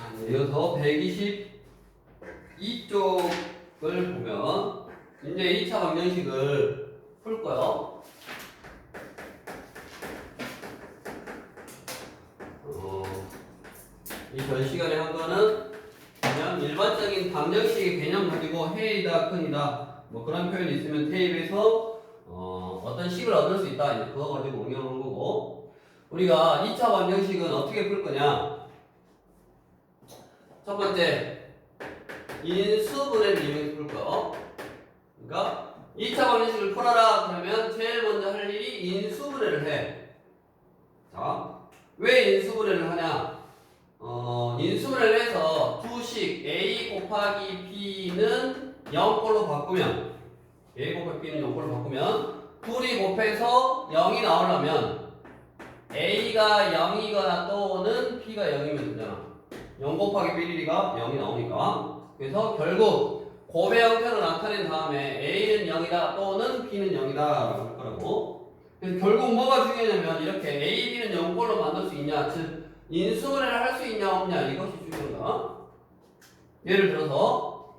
자, 이어서 122쪽을 보면 이제 2차 방정식을 풀 거요. 어, 이전 시간에 한 거는 그냥 일반적인 방정식의 개념 가지고 해이다, 큰이다 뭐 그런 표현이 있으면 테이프에서 어, 어떤 식을 얻을 수 있다. 이제 그거 가지고 응용하는 거고. 우리가 2차 방정식은 어떻게 풀 거냐 첫 번째 인수분해를 이용해서 풀 거. 그러니까 2차 방정식을 풀어라 그러면 제일 먼저 할 일이 인수분해를 해. 자, 왜 인수분해를 하냐? 어, 인수분해를 해서 두식 a 곱하기 b는 0꼴로 바꾸면 a 곱하기 b는 0꼴로 바꾸면 둘이 곱해서 0이 나오려면 a가 0이거나 또는 b가 0이면 되잖아. 0 곱하기 b1가 0이 나오니까. 그래서 결국 곱의 형태로 나타낸 다음에 a는 0이다 또는 b는 0이다 라고 할 거라고. 그래서 결국 뭐가 중요하냐면 이렇게 a, b는 0꼴로 만들 수 있냐 즉 인수분해를 할 수 있냐 없냐 이것이 중요하다. 예를 들어서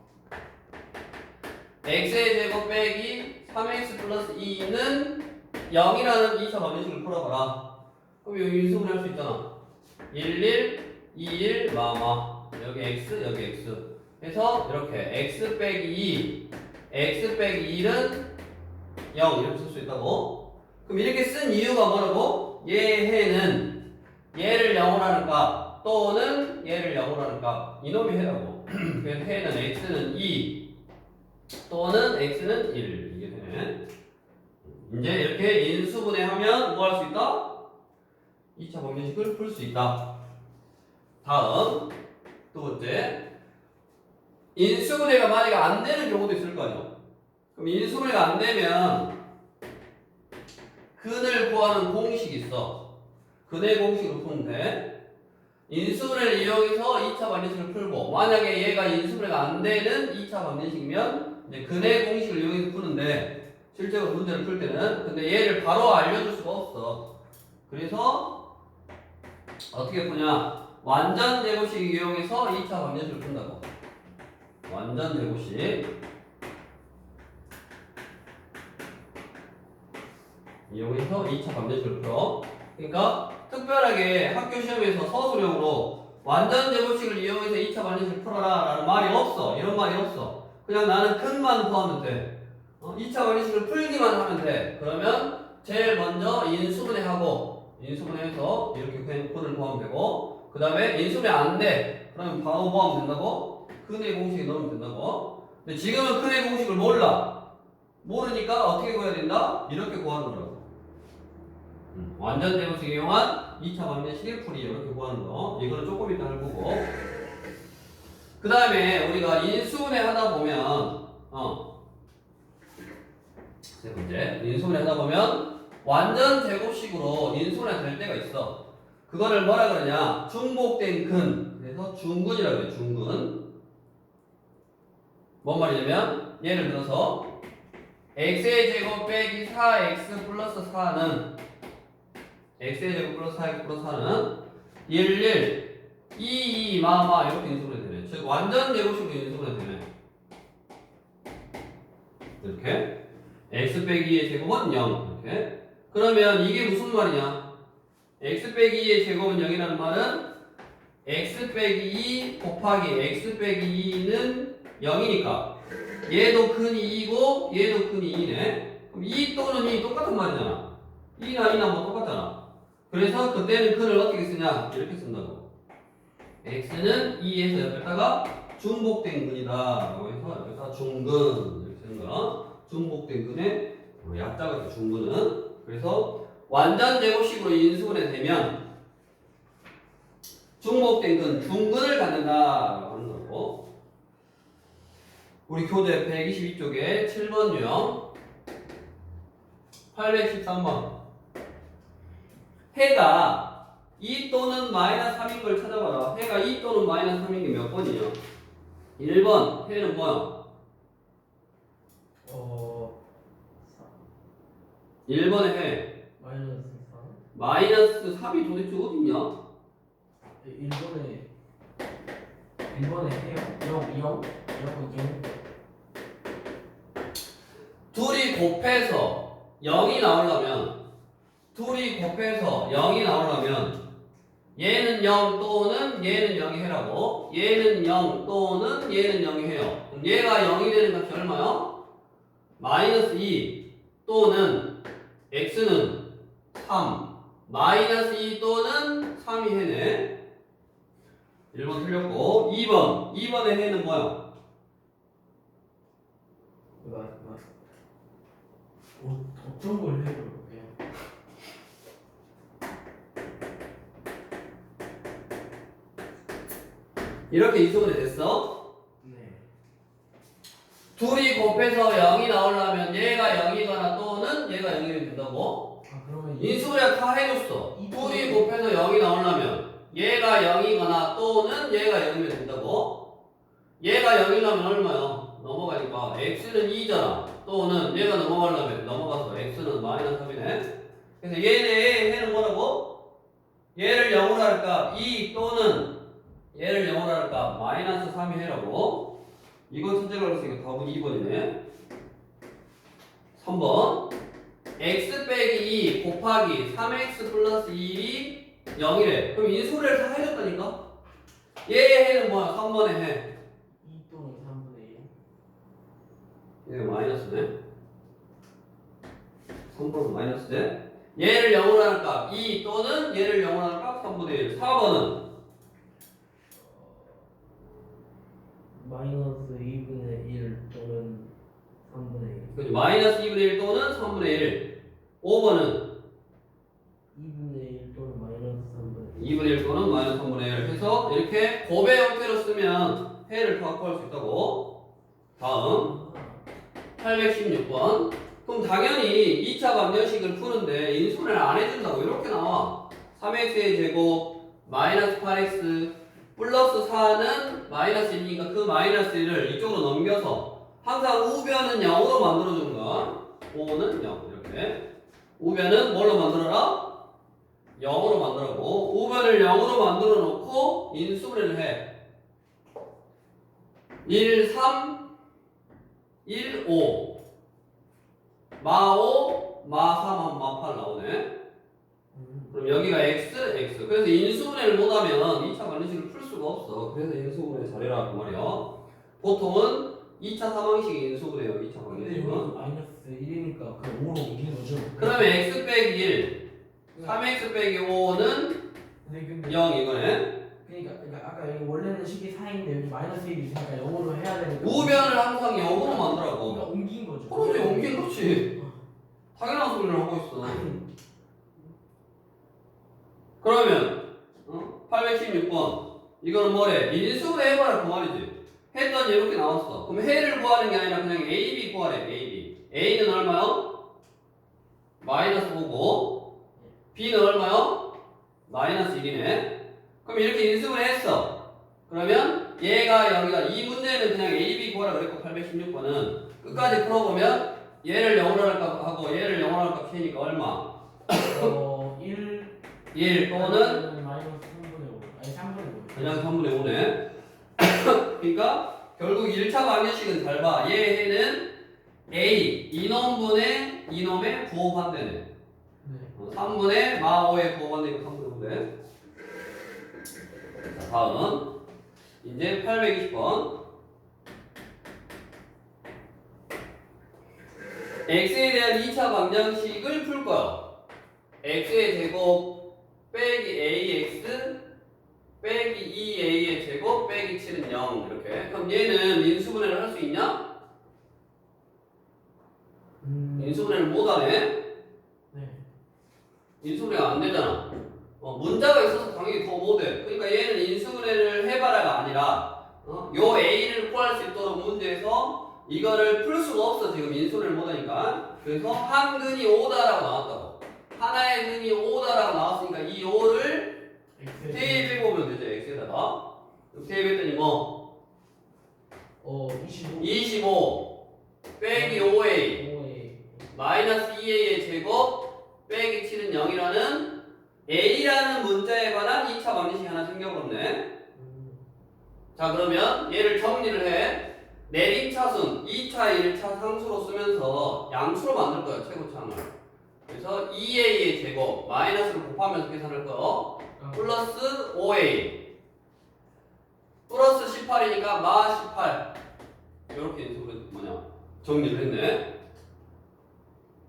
x의 제곱 빼기 3x 플러스 2는 0이라는 2차 방정식을 풀어봐라. 그럼 여기 인수분해 할 수 있잖아. 1, 1 2, 1, 마마. 여기 x 여기 x. 해서 이렇게 x 빼기 2 x 빼기 1은 0 이렇게 쓸 수 있다고. 그럼 이렇게 쓴 이유가 뭐라고? 얘 해는 얘를 0으로 하는 값 또는 얘를 0으로 하는 값 이놈이 해라고. 그래서 해는 x는 2 또는 x는 1 이게 되네. 이제 이렇게 인수분해하면 뭐 할 수 있다? 2차 방정식을 풀 수 있다 다음 두 번째 인수분해가 만약에 안 되는 경우도 있을 거 아니야. 그럼 인수분해가 안 되면 근을 구하는 공식이 있어. 근의 공식으로 풀면 돼. 인수분해를 이용해서 2차 방정식을 풀고 만약에 얘가 인수분해가 안 되는 2차 방정식이면 이제 근의 공식을 이용해서 푸는데 실제로 문제를 풀 때는 근데 얘를 바로 알려줄 수가 없어. 그래서 어떻게 푸냐? 완전 제곱식 이용해서 2차 방정식을 푼다고. 완전 제곱식 이용해서 2차 방정식을 풀어. 그러니까 특별하게 학교 시험에서 서술형으로 완전 제곱식을 이용해서 2차 방정식을 풀어라 라는 말이 없어. 이런 말이 없어. 그냥 나는 큰만 구하면 돼. 어, 2차 방정식을 풀기만 하면 돼. 그러면 제일 먼저 인수분해 하고 인수분해해서 이렇게 그냥 근을 구하면 되고 그 다음에 인수분해 안 돼. 그러면 바로 뭐 하면 된다고? 큰의 공식에 넣으면 된다고. 근데 지금은 큰의 공식을 몰라. 모르니까 어떻게 구해야 된다? 이렇게 구하는 거라고. 음, 완전 제곱식 이용한 2차 방정식의 풀이 이렇게 구하는 거. 이거는 조금 이따 할 거고. 그 다음에 우리가 인수분해 하다 보면, 어. 세 번째. 인수분해 하다 보면 완전 제곱식으로 인수분해 될 때가 있어. 그거를 뭐라 그러냐? 중복된 근. 그래서 중근이라고 그래, 중근. 뭔 말이냐면, 예를 들어서, x의 제곱 빼기 4x 플러스 4는 x의 제곱 플러스 4x 플러스 4는 1, 1, 2, 2, 마마 이렇게 인수분해 되네. 즉 완전 제곱식으로 인수분해 되네. 이렇게 x 빼기 2의 제곱은 0 이렇게. 그러면 이게 무슨 말이냐? X 빼기 2의 제곱은 0이라는 말은 x 빼기 2 곱하기 x 빼기 2는 0이니까 얘도 큰 2이고 얘도 큰 2이네. 그럼 2 또는 2 똑같은 말이잖아. 2나 2나 뭐 똑같잖아. 그래서 그때는 큰을 어떻게 쓰냐? 이렇게 쓴다고. x는 2에서 옆에다가 중복된 근이다. 라고 해서 옆에다 중근 이렇게 쓰는 거야. 중복된 근의 약자가 돼, 중근은. 그래서 완전 제곱식으로 인수분해 되면 중복된 근, 중근을 갖는다라고 하는 거고. 우리 교재 122쪽에 7번 유형 813번 해가 2 또는 마이너스 3인 걸 찾아봐라 해가 2 또는 마이너스 3인 게 몇 번이냐 1번 해는 뭐야 어, 1번에 해 마이너스 4. 마이너스 3이 도대체 어딨냐? 일본에 1번에 해요. 0 0 0 0 둘이 곱해서 0이 나오려면 둘이 곱해서 0이 나오려면 얘는 0 또는 얘는 0이 해라고. 얘는 0 또는 얘는 0이 해요. 그럼 얘가 0이 되는 값이 얼마요? 마이너스 2 또는 x는 3 마이너스 2 또는 3이 해네 1번 틀렸고 2번 2번의 해는 뭐야? 어, 어떤 걸 해요 이렇게 이수분해 됐어? 네 둘이 곱해서 0이 나오려면 얘가 0이거나 또는 얘가 0이면 된다고? 인수분해 다 해줬어. 이 둘이 곱해서 0이 나오려면 얘가 0이거나 또는 얘가 0이면 된다고? 얘가 0이려면 얼마요? 넘어가니까 x는 2잖아. 또는 얘가 넘어가려면 넘어가서 x는 마이너스 3이네. 그래서 얘네 해는 뭐라고? 얘를 0으로 할까? 2 또는 얘를 0으로 할까? 마이너스 3이 해라고. 이거 선택을 했으니까 답은 2번이네. 3번. X 빼기 2 곱하기 3x 플러스 1이 0이래. 그럼 인수를 다 해줬다니까? 얘의 해는 뭐야? 3번의 해. 2 또는 3분의 1 얘가 마이너스네. 3번은 마이너스네. 얘를 0으로 하는 값 2 또는 얘를 0으로 하는 값 3분의 1. 4번은 마이너스 2분의 1 또는 3분의 1 그죠? 마이너스 2분의 1 또는 3분의 1. 5번은 2분의 1 또는 마이너스 3분의 1 2분의 1 또는 마이너스 3분의 1 해서 이렇게 곱의 형태로 쓰면 해를 다 구할 수 있다고. 다음 816번. 그럼 당연히 2차 방정식을 푸는데 인수분해를 안 해준다고 이렇게 나와. 3x의 제곱 마이너스 8x 플러스 4는 마이너스 1이니까 그 마이너스 1을 이쪽으로 넘겨서 항상 우변은 0으로 만들어주는 거야. 5는 0 이렇게. 우변은 뭘로 만들어라? 0으로 만들고 우변을 0으로 만들어 놓고 인수분해를 해. 1, 3, 1, 5. 마 5, 마 3, 마8 나오네. 음. 그럼 여기가 x, x. 그래서 인수분해를 못하면 2차 관계식을 풀 수가 없어. 그래서 인수분해 잘해라 그 말이야. 보통은 2차 사방식이 인수분해요. 2차 근데 관계식은. 여기 마이너스 1이니까 그 5로 옮기는 거죠 그러면 x 빼기 1, 3x 빼기 5는 근데 근데 0 이거네. 그러니까, 그러니까 아까 여기 원래는 식이 4인데 여기 마이너스 1이 있으니까 0으로 해야 되니까 우변을 항상 0으로 그러니까 만들라고. 옮긴 거죠 그러지, 옮긴 거지. 당연한 소리를 하고 있어. 그러면 어? 816번 이거는 뭐래? 인수분해 해봐라 그 말이지. 했더니 이렇게 나왔어. 그럼 해를 구하는 게 아니라 그냥 A, B 구하래. A, B. A는 얼마요? 마이너스 5고 B는 얼마요? 마이너스 1이네. 그럼 이렇게 인수분해 했어. 그러면 얘가 여기가 이 문제는 그냥 A, B 구하라 그랬고 816번은 끝까지 풀어보면 얘를 0으로 할까 하고 얘를 0으로 할까 피니까 얼마? 어, 1 1 또는 마이너스 3분의 5 아니 3분의 5 그냥 3분의 5네. 그러니까 결국 1차 방정식은 잘 봐. 얘 해는 A 이놈분의 이놈의 부호반대네. 네. 어, 3분의 마5의 부호반대니까 3분의 5네. 자, 다음 이제 820번. x에 대한 2차 방정식을 풀 거야. x의 제곱 빼기 ax 빼기 2a의 제곱 빼기 7은 0 이렇게. 그럼 얘는 인수분해를 할 수 있냐? 음, 인수분해를 못하네. 네. 인수분해가 안 되잖아. 어, 문자가 있어서 당연히 더 못해. 그러니까 얘는 인수분해를 해봐라가 아니라 어? 요 a를 구할 수 있도록 문제에서 이거를 풀 수가 없어 지금 인수분해를 못하니까. 그래서 한 근이 5다라고 나왔다고. 하나의 근이 5다라고 나왔으니까 이 5를 X 대입해보면 되죠 x에다가. 대입했더니 뭐 어, 25 25 빼기 5a 5에 마이너스 2a의 제곱 빼기 7은 0이라는 a라는 문자에 관한 2차 방정식이 하나 생겨버렸네. 음, 자 그러면 얘를 정리를 해. 내림차순 2차, 1차 상수로 쓰면서 양수로 만들 거야 최고차항을. 그래서 2a의 제곱 마이너스를 곱하면서 계산할 거. 아, 플러스 5a 플러스 18이니까 마 18 이렇게 뭐냐 정리를 했네.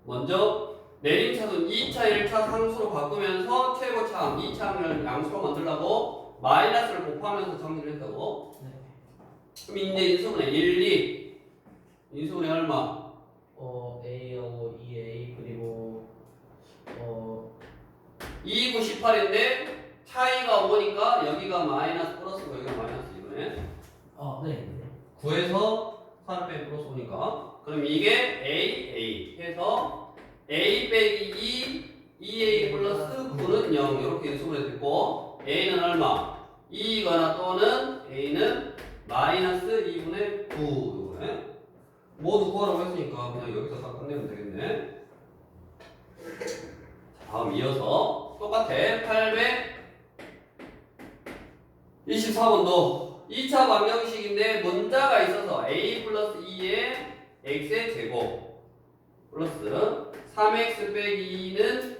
먼저 내림차순 2차, 1차 상수로 바꾸면서 최고차항 2차항을 양수로 만들라고 마이너스를 곱하면서 정리를 했다고. 네. 그럼 이제 인수분해 1, 2 인수분해 얼마? 어 A 어 2A 그리고 어 2, 9, 18인데 차이가 5니까 여기가 마이너스 플러스고 여기가 마이너스 이거네. 아, 네. 네. 9에서 4를 빼면 플러스 5니까 그럼 이게 A, A. 해서 A 빼기 2, 2A 플러스 9는 0 이렇게 인수분해 됐고 A는 얼마? 2이거나 또는 A는 마이너스 2분의 9 이거네. 모두 구하라고 했으니까 그냥 여기서 다 끝내면 되겠네. 자, 다음 이어서 똑같아. 824번도 2차 방정식인데 문자가 있어서 a 플러스 2의 x의 제곱 플러스 3x 빼기 2는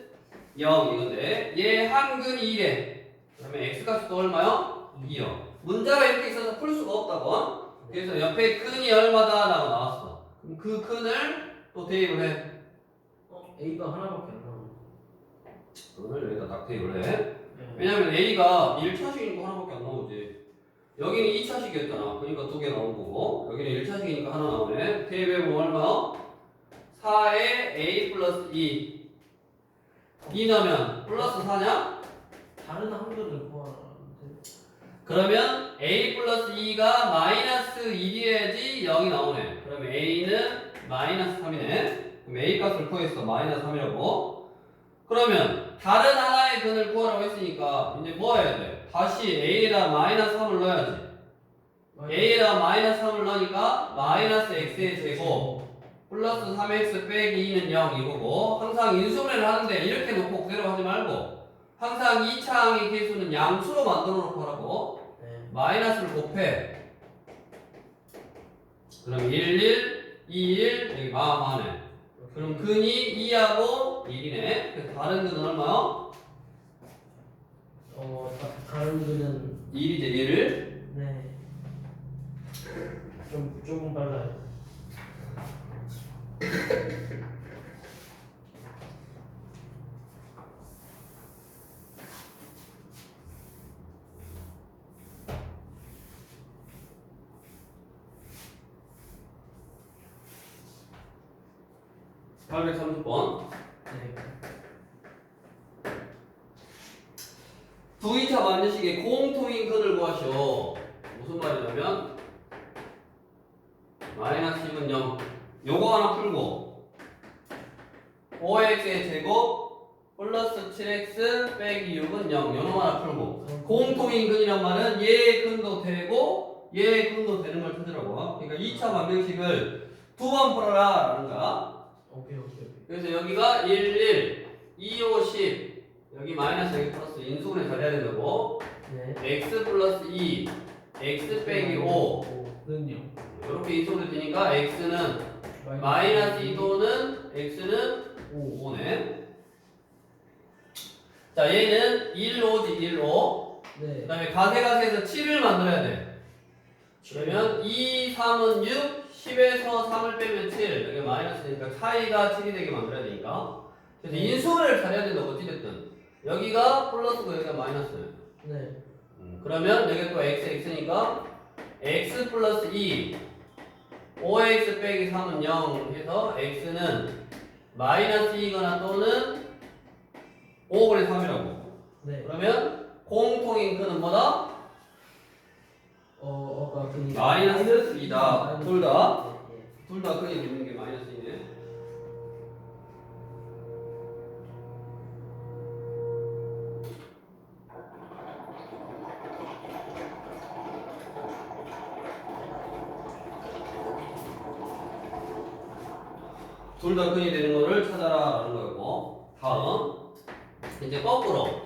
0 이건데 얘 한근 2래 그러면 x 값이 또 얼마요? 2요 문자가 이렇게 있어서 풀 수가 없다고 그래서 옆에 근이 얼마다 라고 나왔어 그럼 그 근을 또 대입을 해 어, A가 하나밖에 안 나오네. 근을 여기다 딱 대입을 해 네. 왜냐면 A가 1차식이니까 하나밖에 안 나오지. 여기는 2차식이었잖아. 그러니까 두 개 나온 거고. 여기는 1차식이니까 하나 나오네. 대입해 보면 얼마? 4에 A 플러스 2. 2 넣으면 플러스 4냐? 다른 한글을 구하는데. 그러면 A 플러스 2가 마이너스 1이어야지 0이 나오네. 그러면 A는 마이너스 3이네. 그럼 A 값을 구했어. 마이너스 3이라고. 그러면 다른 하나의 근을 구하라고 했으니까 이제 뭐 해야 돼? 다시 A에다 마이너스 3을 넣어야지. A에다 마이너스 3을 넣으니까 마이너스 X의 제곱 플러스 3X 빼기 2는 0 이거고 항상 인수분해를 하는데 이렇게 놓고 그대로 하지 말고 항상 2차항의 개수는 양수로 만들어 놓고 하라고 네. 마이너스를 곱해. 그럼 1, 1, 2, 1, 여기 마하네. 그럼 근이 2하고 1이네. 그래서 다른 근은 얼마요? 어, 다- 다른 글은 1이지 1을. 네. 좀 조금 빨라요. 팔 830번. 네. 두 2차 반대식의 공통인 근을 구하시오. 무슨 말이냐면 마이너스 1은 0. 요거 하나 풀고 5x의 제곱 플러스 7x 빼기 6은 0. 요거 하나 풀고 공통인 근이란 말은 얘의 근도 되고 얘의 근도 되는 걸 찾으라고. 그러니까 2차 반대식을 두 번 풀어라 라는 거야. 오케이, 오케이. 그래서 여기가 1, 1, 2, 5, 10 여기 마이너스 여기 플러스 인수분해 잘해야 된다고 네. x 플러스 2 x 빼기 5 는요. 이렇게 인수분해 되니까 x는 마이너스 2 또는 x는 5. 5네 자 얘는 1, 5지 1, 5 그 네. 다음에 가세가세에서 7을 만들어야 돼. 그러면 2, 3은 6 10에서 3을 빼면 7 여기 마이너스니까 차이가 7이 되게 만들어야 되니까. 그래서 인수분해를 잘해야 된다고 어찌됐든. 여기가 플러스고 여기가 마이너스 네. 음, 그러면 여기 또 x, x니까 x 플러스 2 5x 빼기 3은 0 해서 x는 마이너스 2거나 또는 5분의 3이라고. 네. 그러면 공통인 근은 뭐다? 어, 아까 그 마이너스 2다. 둘 다? 둘다 근이 있는 게 마이너스 2네 둘다 근이 되는 거를 찾아라 라는 거였고 다음 이제 거꾸로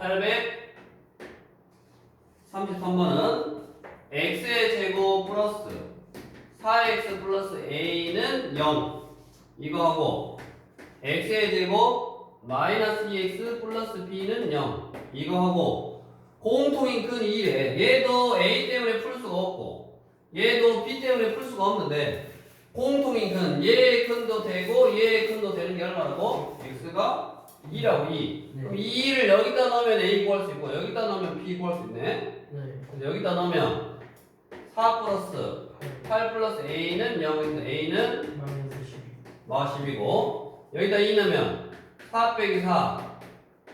833번은 x의 제곱 플러스 4x 플러스 a는 0 이거 하고 x의 제곱 마이너스 2x 플러스 b는 0 이거 하고 공통인 근 2래 얘도 a 때문에 풀 수가 없고 얘도 b 때문에 풀 수가 없는데 공통인 근 얘의 근도 되고 얘의 근도 되는 게 얼마라고? x가 2라고 2 그럼 2를 여기다 넣으면 a 구할 수 있고 여기다 넣으면 b 구할 수 있네 네. 그래서 여기다 넣으면 4 플러스 8 플러스 a는 0인데 a는 마이너스 12. 마 10이고 여기다 2 넣으면 4 빼기 4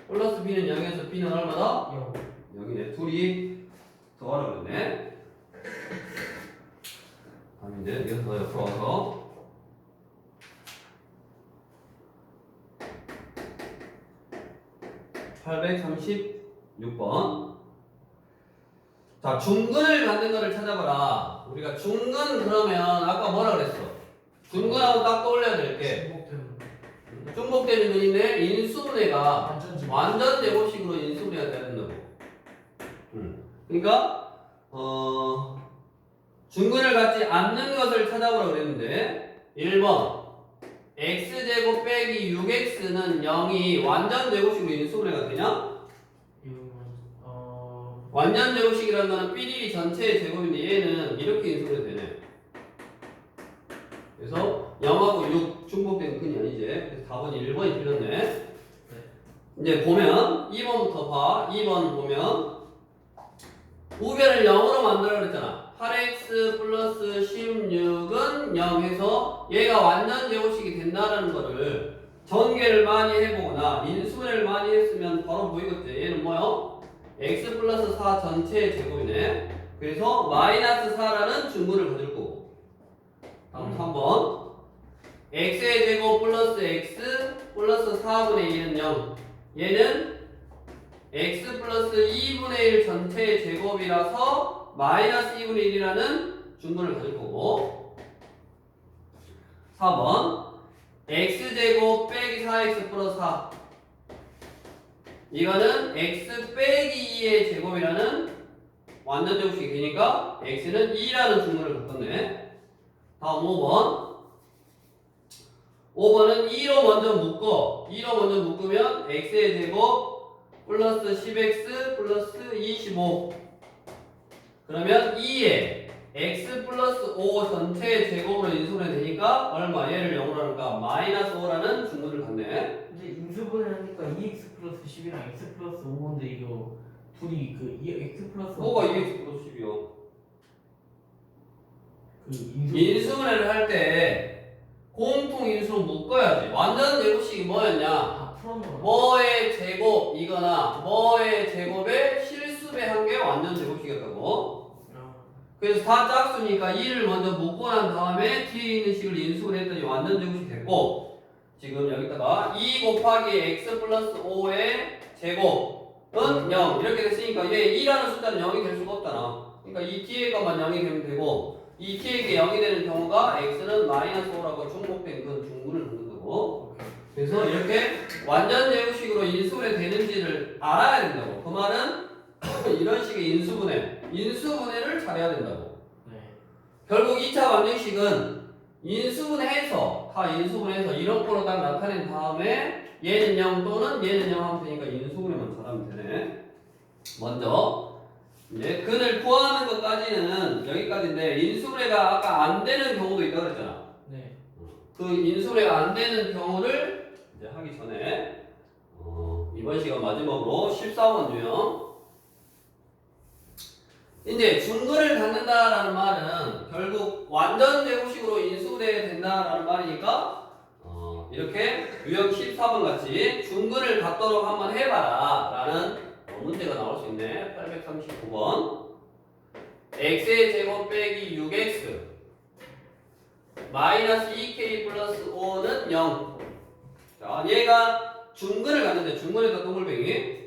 플러스 b는 0에서 b는 얼마다? 0. 0이네 둘이 더 어려웠네 아닌데 여기서 더 옆으로 와서 (836번) 자 중근을 갖는 거를 찾아봐라 우리가 중근 그러면 아까 뭐라 그랬어 중근하고 딱 떠올려야 될 게 중복되는 중복되는 근인데 인수분해가 완전 제곱식으로 인수분해가 돼야 된다고. 음. 그러니까 어 중근을 갖지 않는 것을 찾아보라 그랬는데 1번 x제곱 빼기 6x는 0이 완전 제곱식으로 인수분해가 되냐? 완전 제곱식이라는 거는 삐리리 전체의 제곱인데 얘는 이렇게 인수분해 되네. 그래서 0하고 6 중복된 근이 아니지. 답은 1번이 틀렸네. 이제 보면 2번부터 봐. 2번 보면 우변을 0으로 만들어 그랬잖아. 8x 플러스 16은 0 해서 얘가 완전 제곱식이 된다는 거를 전개를 많이 해보거나 인수분해를 많이 했으면 바로 보이겠지. 얘는 뭐요? X 플러스 4 전체의 제곱이네. 그래서 마이너스 4라는 중근을 가질 거고. 다음 음. 3번. x의 제곱 플러스 x 플러스 4분의 2는 0. 얘는 x 플러스 2분의 1 전체의 제곱이라서 마이너스 2분의 1이라는 중근을 가질 거고 4번 x제곱 빼기 4x 플러스 4 이거는 x 빼기 2의 제곱이라는 완전 제곱식이 되니까 x는 2라는 중근을 갖겠네. 다음 5번. 5번은 2로 먼저 묶어. 2로 먼저 묶으면 x의 제곱 플러스 10x 플러스 25 그러면 2에 x 플러스 5 전체의 제곱으로 인수분해 되니까 얼마? 얘를 0으로 하니까 마이너스 5라는 중근을 갖네. 이제 인수분해 하니까 2x 플러스 10이랑 x 플러스 5인데 이거 둘이 그 2x 플러스 5가 2x 플러스 10이요 그 인수 인수분해를 할 때 공통 인수로 묶어야지 완전 제곱식이 뭐였냐 다 풀어놓은 거. 뭐의 제곱이거나 뭐의 제곱의 실수배 한 게 완전 제곱식이었다고. 아, 그래서 다 짝수니까 2를 먼저 묶고 난 다음에 뒤에 있는 식을 인수를 했더니 완전 제곱식 됐고 지금 여기다가 2 곱하기 x 플러스 5의 제곱은 0 이렇게 됐으니까 얘 2라는 숫자는 0이 될 수가 없잖아. 그러니까 이 뒤에 것만 0이 되면 되고 이 뒤에 게 0이 되는 경우가 x는 마이너스 5라고 중복된 그 중근을 갖는다고. 오케이. 그래서 이렇게 완전 제곱식으로 인수분해 되는지를 알아야 된다고. 그 말은 이런 식의 인수분해, 인수분해를 잘해야 된다고. 네. 결국 2차 방정식은 인수분해해서 다 인수분해해서 이런 거로 딱 나타낸 다음에 얘는 0 또는 얘는 0 하면 되니까 인수분해만 잘하면 되네. 먼저 이제 근을 구하는 것까지는 여기까지인데 인수분해가 아까 안 되는 경우도 있다고 그랬잖아. 네. 그 인수분해가 안 되는 경우를 이제 하기 전에 어, 이번 시간 마지막으로 14번 유형 이제 중근을 갖는다라는 말은 결국 완전 제곱식으로 인수분해 된다라는 말이니까 어, 이렇게 유형 14번 같이 중근을 갖도록 한번 해봐라 라는 어, 문제가 나올 수 있네 839번 x의 제곱 빼기 6x 마이너스 2k 플러스 5는 0. 자, 얘가 중근을 갖는데 중근에다 동글뱅이.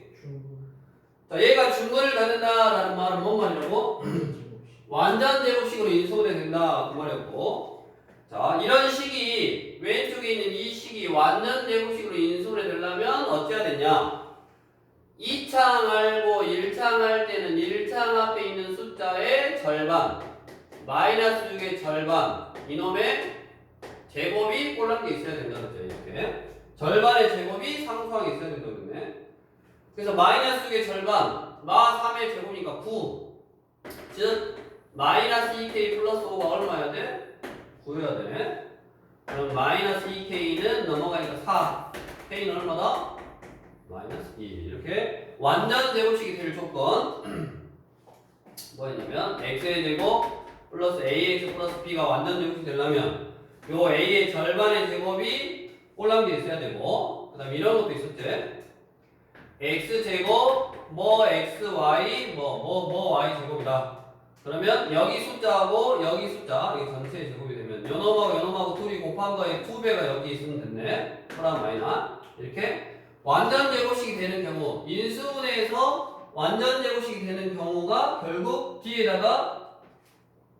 중. 자, 얘가 중근을 갖는다라는 말은 뭔 말이라고? 제곱식. 완전 제곱식으로 인수분해 된다 그 말이었고. 자, 이런 식이 왼쪽에 있는 이 식이 완전 제곱식으로 인수분해 되려면 어찌해야 되냐? 2창 알고 1창 할 때는 1창 앞에 있는 숫자 숫자의 절반 마이너스 6의 절반 이놈의 제곱이 꼴랑 게 있어야 된다는 거죠 이렇게 절반의 제곱이 상수항에 있어야 된다겠네 그래서 마이너스 6의 절반 마 3의 제곱이니까 9 즉 마이너스 2k 플러스 5가 얼마야 돼? 9여야 되네 그럼 마이너스 2k는 넘어가니까 4 k는 얼마다? 마이너스 2 이렇게 완전 제곱식이 될 조건. 뭐였냐면 x의 제곱 플러스 ax 플러스 b가 완전 제곱이 되려면 요 a의 절반의 제곱이 꼴랑게 있어야 되고 그 다음에 이런 것도 있었지 x 제곱 뭐 xy 뭐 뭐 뭐 y 제곱이다. 그러면 여기 숫자하고 여기 숫자 이게 전체 제곱이 되면 요놈하고 요놈하고 둘이 곱한 거에 두 배가 여기 있으면 됐네. 플러스 마이너스. 이렇게 완전 제곱식이 되는 경우 인수분해에서 완전 제곱식이 되는 경우가 결국 뒤에다가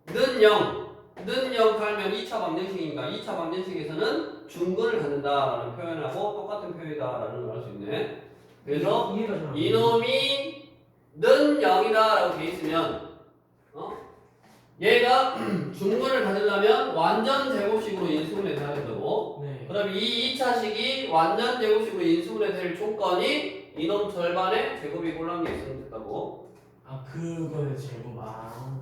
는 0, 는0 달면 2차 방정식이니까 2차 방정식에서는 중근을 갖는다라는 표현하고 똑같은 표현이다라는 걸알수 있네. 그래서. 이놈이 는 0이다라고 돼 있으면 어? 얘가 중근을 가지려면 완전 제곱식으로 인수분해 돼야 된다고 네. 그럼 이 2차식이 완전 제곱식으로 인수분해 될 조건이 이놈 절반의 제곱이 꼴랑 게 있으면 됐다고 아 그거의 제곱 아